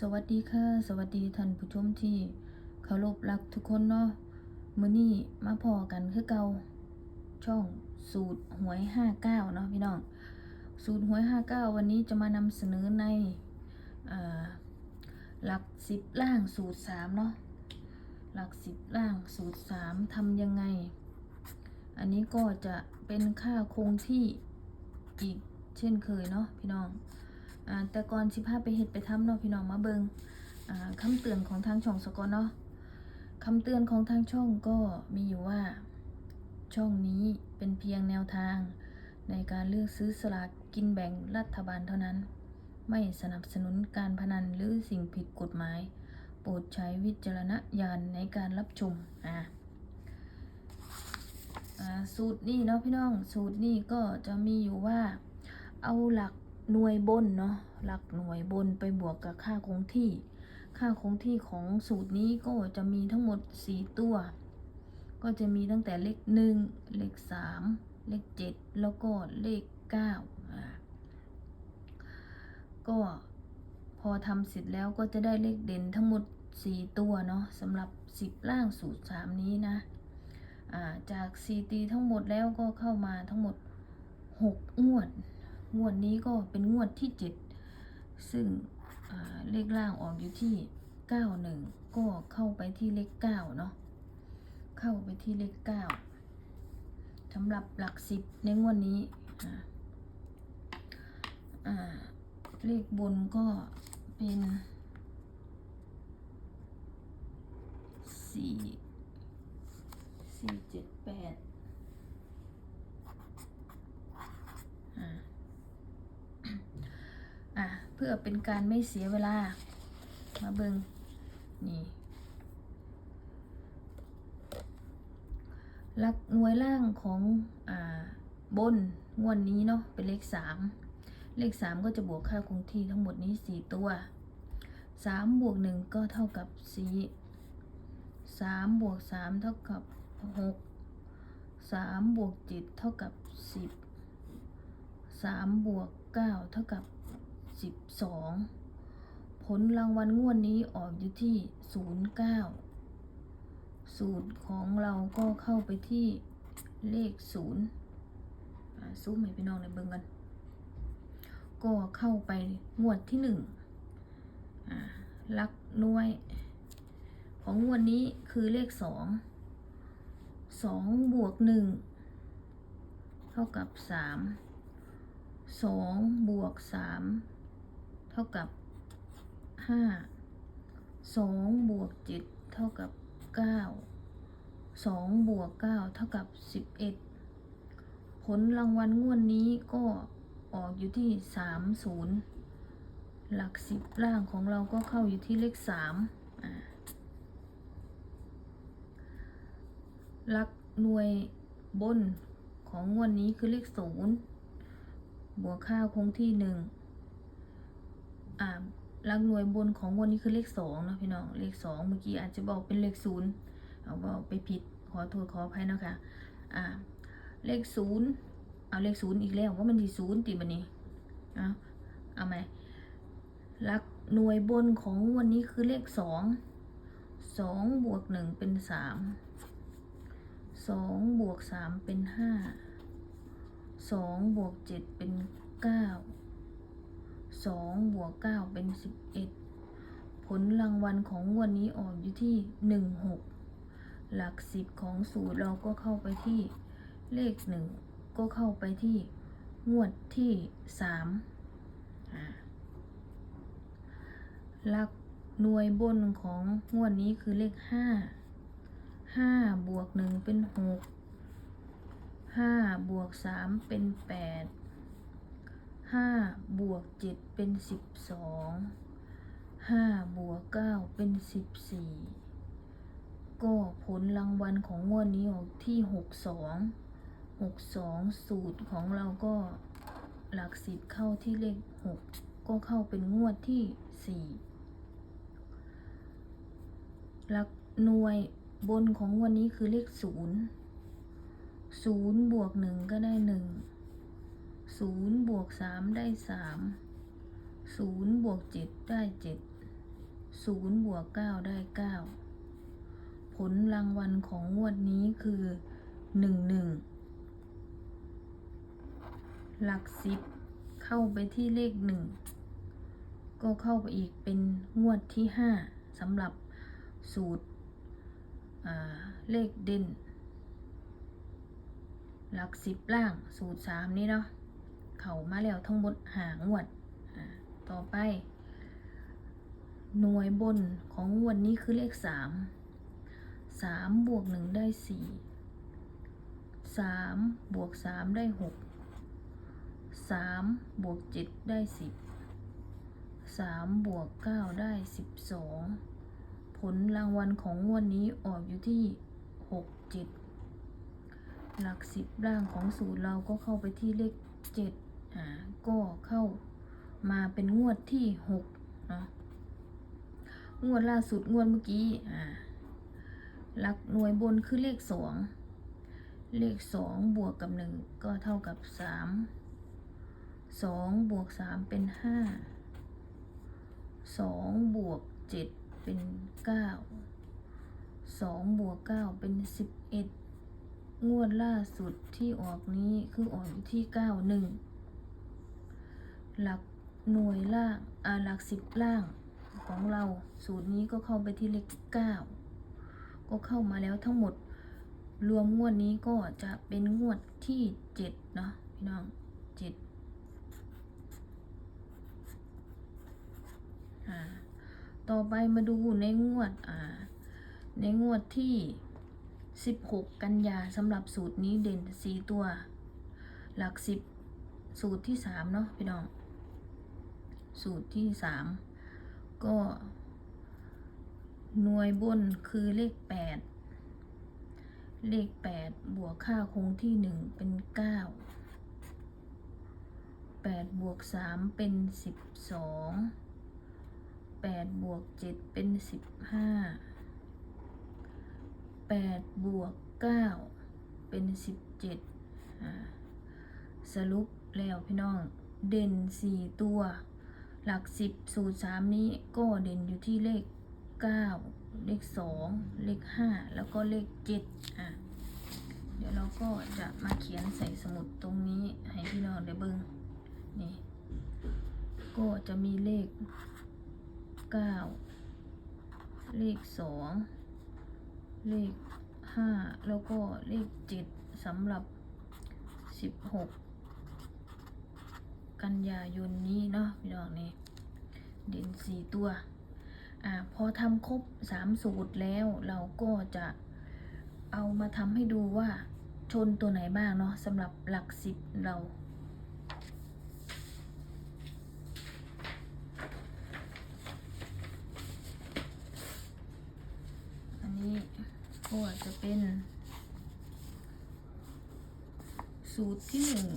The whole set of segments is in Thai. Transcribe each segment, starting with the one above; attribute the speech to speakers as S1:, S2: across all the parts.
S1: สวัสดีค่ะ สวัสดีท่านผู้ชมที่เคารพรักทุกคนเนาะมื้อนี้มาพอกันคือเก่าช่องสูตรหวย 59 เนาะพี่น้อง สูตรหวย 59 วันนี้จะมานำเสนอในอหลัก10ล่างสูตร 3 เนาะหลัก10ล่างสูตร 3 ทำยังไง อันนี้ก็จะเป็นค่าคงที่อีกเช่นเคยเนาะพี่น้อง แต่ก่อนสิพาไปเฮ็ดไปทำเนาะพี่น้องมาเบิงอ่าคำเตือนของทางช่องสกอนเนาะคำเตือนของทางช่องก็มีอยู่ว่า ช่องนี้เป็นเพียงแนวทาง ในการเลือกซื้อสลากกินแบ่งรัฐบาลเท่านั้น ไม่สนับสนุนการพนันหรือสิ่งผิดกฎหมาย โปรดใช้วิจารณญาณในการรับชมอ่าอ่าสูตรนี้เนาะพี่น้อง สูตรนี้ก็จะมีอยู่ว่า เอาหลัก หน่วยบนเนาะหลักหน่วยบนไปบวกกับค่าคงที่ ค่าคงที่ของสูตรนี้ก็จะมีทั้งหมด 4 ตัว ก็จะมีตั้งแต่เลข1เลข3เลข7 แล้วก็เลข9อ่าก็พอทำเสร็จแล้วก็จะได้เลขเด่นทั้งหมด 4 ตัวเนาะสำหรับ 10 ล่างสูตร 3 นี้นะอ่าจาก 4 ตีทั้งหมดแล้วก็เข้ามาทั้งหมด 6 งวด งวดนี้ก็เป็นงวดที่ 7 ซึ่งเลขล่างออกอยู่ที่ 91 ก็เข้าไปที่เลข9เนาะเข้าไปที่เลข9สำหรับหลัก10ในงวดนี้เลขบนก็เป็น4 4 7 8 เพื่อเป็นการไม่เสียเวลา มาเบิงนี่ลักหน่วยล่างของอ่าบนงวดนนี้เนาะเป็นเลขสามเลขสามก็จะบวกค่าคงที่ทั้งหมดนี้สี่ตัวสามบวกหนึ่งก็เท่ากับสี่สามบวกสามเท่ากับหกสามบวกเจ็ดเท่ากับสิบสามบวกเก้าเท่ากับ สิบสองผลรางวัลงวดนี้ออกอยู่ที่ศูนย์เก้าสูตรของเราก็เข้าไปที่เลขศูนย์ซูมให้พี่น้องในเบิ่งกัน ก็เข้าไปงวดที่หนึ่งอ่าลักน่วย ของงวดนี้คือเลขสองสองบวกหนึ่งเท่ากับสามสองบวกสาม ท่ากับห้าสองบวกเจ็ดเท่ากับเก้าสองบวกเก้าเท่ากับสิบเอ็ดผลรางวัลงวดนี้ก็ออกอยู่ที่สามศูนย์หลักสิบล่างของเราก็เข้าอยู่ที่เลขสามหลักหน่วยบนของงวดนี้คือเลขศูนย์บวกค่าคงที่หนึ่ง ลักหน่วยบนของวันนี้คือเลขสองนะพี่น้อง เลขสองเมื่อกี้อาจจะบอกเป็นเลขศูนย์เอาบอกไปผิด ขอโทษขออภัยนะคะอ่า เลขศูนย์เอาเลขศูนย์อีกแล้วว่ามันที่ศูนย์ติบันนี้เอาเอาไหมหลักหน่วยบนของวันนี้คือเลขสองสองบวกหนึ่งเป็นสามสองบวกสามเป็นห้าสองบวกเจ็ดเป็นเก้า สองบวกเก้าเป็นสิบเอ็ดผลรางวัลของงวดนนี้ออกอยู่ที่หนึ่งหกหลักสิบของสูตรเราก็เข้าไปที่เลขหนึ่งก็เข้าไปที่งวดที่สามหลักหน่วยบนของงวดนี้คือเลขห้าห้าบวกหนึ่งเป็นหกห้าบวกสามเป็นแปด ห้าบวกเจ็ดเป็นสิบสองห้าบวกเก้าเป็นสิบสี่ก็ผลรางวัลของงวดนี้ออกที่หกสองหกสองสูตรของเราก็หลักสิบเข้าที่เลขหกก็เข้าเป็นงวดที่สี่หลักหน่วยบนของงวันนี้คือเลขศูนย์ศูนย์บวกหนึ่งก็ได้หนึ่ง ศูนย์บวกสามได้สามศูนย์บวกเจ็ดได้เจ็ดศูนย์บวกเก้าได้เก้าผลรางวัลของงวดนี้คือหนึ่งหนึ่งหลักสิบเข้าไปที่เลขหนึ่งก็เข้าไปอีกเป็นงวดที่ห้าสำหรับสูตรเลขเด่นหลักสิบล่างสูตรสามนี้เนาะ เขามาแล้วทั้งหมดหางวด ต่อไป หน่วยบนของงวันนี้คือเลขสามสามบวกหนึ่งได้สี่สามบวกสามได้หกสามบวกเจ็ดได้สิบสามบวกเก้าได้สิบสองผลรางวัลของงวดนี้ออกอยู่ที่หกเจ็ดหลักสิบร่างของสูตรเราก็เข้าไปที่เลขเจ็ด ก็เข้ามาเป็นงวดที่หกเนาะงวดล่าสุดงวดเมื่อกี้อ่าหลักหน่วยบนคือเลขสองเลขสองบวกกับหนึ่งก็เท่ากับสามสองบวกสามเป็นห้าสองบวกเจ็ดเป็นเก้าสองบวกเก้าเป็นสิบเอ็ดงวดล่าสุดที่ออกนี้คือออกที่เก้าหนึ่ง หลักหน่วยล่างอ่าหลักสิบล่างของเรา สูตรนี้ก็เข้าไปที่เลขเก้าก็เข้ามาแล้วทั้งหมด รวมงวดนี้ก็จะเป็นงวดที่เจ็ดเนาะพี่น้องเจ็ดต่อไปมาดูในงวดอ่าในงวดที่สิบหกกันยาสำหรับสูตรนี้เด่นสี่ตัว หลักสิบสูตรที่สามเนาะพี่น้อง สูตรที่สามก็ หน่วยบนคือเลขแปดเลขแปดบวกค่าคงที่หนึ่งเป็นเก้าแปดบวกสามเป็นสิบสองแปดบวกเจ็ดเป็นสิบห้าแปดบวกเก้าเป็นสิบเจ็ดสรุปแล้วพี่น้องเด่นสี่ตัว หลักสิบสูตรสามนี้ก็เด่นอยู่ที่เลขเก้าเลขสองเลขห้าแล้วก็เลขเจ็ดอะ เดี๋ยวเราก็จะมาเขียนใส่สมุดตรงนี้ให้พี่น้องได้เบิ่งนี่ ก็จะมีเลขเก้าเลขสองเลขห้าแล้วก็เลขเจ็ดสำหรับสิบหก กันยายนนี้เนาะพี่น้องนี่เด่นสี่ตัวอ่าพอทำครบสามสูตรแล้วเราก็จะเอามาทำให้ดูว่าชนตัวไหนบ้างเนาะสำหรับหลักสิบเราอันนี้ก็จะเป็น สูตรที่หนึ่ง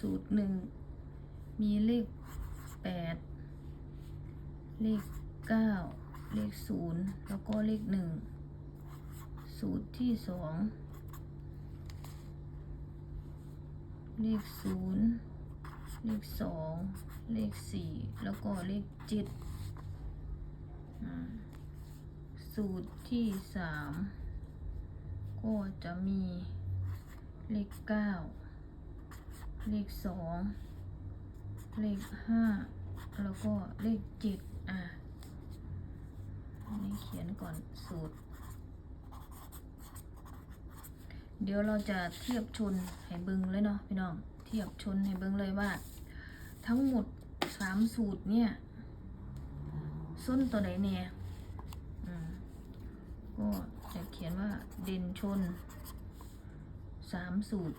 S1: สูตรหนึ่ง มีเลขแปดเลขเก้าเลขศูนย์แล้วก็เลขหนึ่งสูตรที่สองเลขศูนย์เลขสองเลขสี่แล้วก็เลขเจ็ดสูตรที่สามก็จะมีเลขเก้า เลขสองเลขห้าแล้วก็เลขเจ็ดอะนี่เขียนก่อนสูตร เดี๋ยวเราจะเทียบชนให้เบิงเลยเนาะพี่น้อง เทียบชนให้เบิงเลยว่า ทั้งหมดสามสูตรเนี่ยส้นตัวไหนเนี่ยก็จะเขียนว่าเด่นชนสามสูตร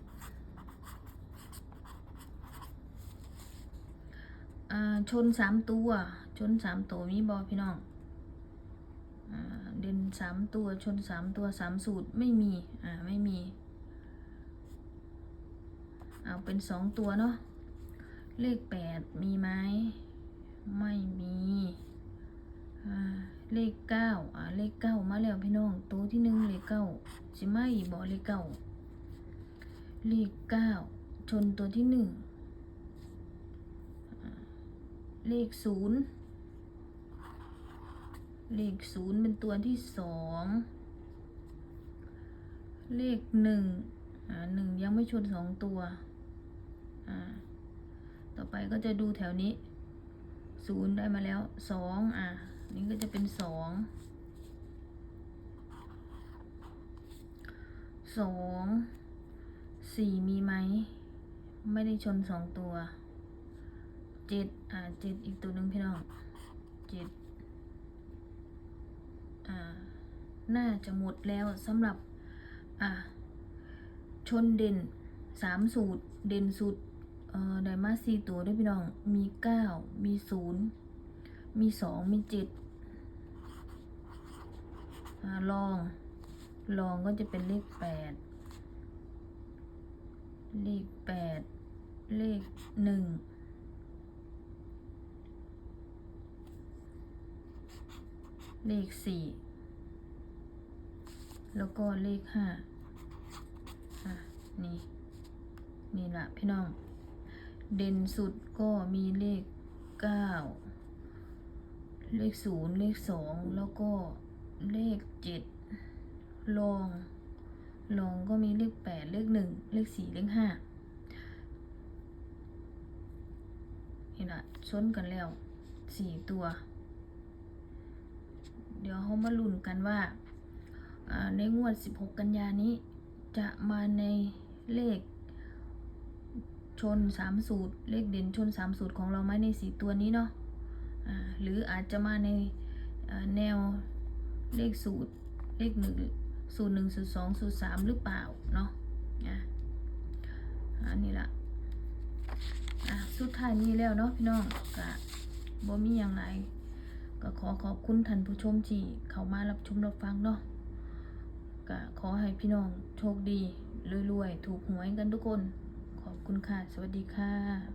S1: อ่า ชนสามตัว ชนสามตัวมีบอพี่น้องอเด่นสามตัวชนสามตัวสามสูตรไม่มีอ่าไม่มีเอาเป็นสองตัวเนาะเลขแปดมีไหมไม่มีเลขเก้าอ่าเลขเก้ามาแล้วพี่น้องตัวที่หนึ่งเลขเก้าสิมาอีกบ่เลขเก้าเลขเก้าชนตัวที่หนึ่ง เลขศูนย์เลขศูนย์เป็นตัวที่สองเลขหนึ่งอ่าหนึ่งยังไม่ชนสองตัวอ่าต่อไปก็จะดูแถวนี้ศูนย์ได้มาแล้วสองอะนี่ก็จะเป็นสองสองสี่มีไหม ไม่ได้ชนสองตัว เจ็ดอ่าเจ็ดอีกตัวหนึ่งพี่น้องเจ็ดอ่าน่าจะหมดแล้วสำหรับอ่าชนเด่นสามสูตร เด่นสุดเอ่อไดมาสี่ตัวด้วยพี่น้องมีเก้ามีศูนย์มีสองมีเจ็ดอ่าลอง ลองก็จะเป็นเลขแปดเลขแปดเลขหนึ่ง เลขสี่แล้วก็เลขห้าอะนี่ นี่ละพี่น้อง เด่นสุดก็มีเลขเก้าเลขศูนย์เลขสองแล้วก็เลขเจ็ดลองลองก็มีเลขแปดเลขหนึ่งเลขสี่เลขห้านี่ละชนกันแล้วสี่ตัว เดี๋ยวเขามาลุ้นกันว่า ในงวด 16 กันยานี้ จะมาในเลขชนสามสูตร เลขเด่นชนสามสูตรของเราไหมในสีตัวนี้เนาะหรืออาจจะมาในแนวเลขสูตร เลขหนึ่งสูตรหนึ่งสูตรสองสูตรสามหรือเปล่าเนาะอะอันนี้ละอะสุดท้ายนี้แล้วเนาะพี่น้องกะบ่มีอย่างไร ก็ขอขอบคุณท่านผู้ชมที่เข้ามารับชมรับฟังเนาะก็ขอให้พี่น้องโชคดีรวยๆ ถูกหวยกันทุกคน ขอบคุณค่ะ สวัสดีค่ะ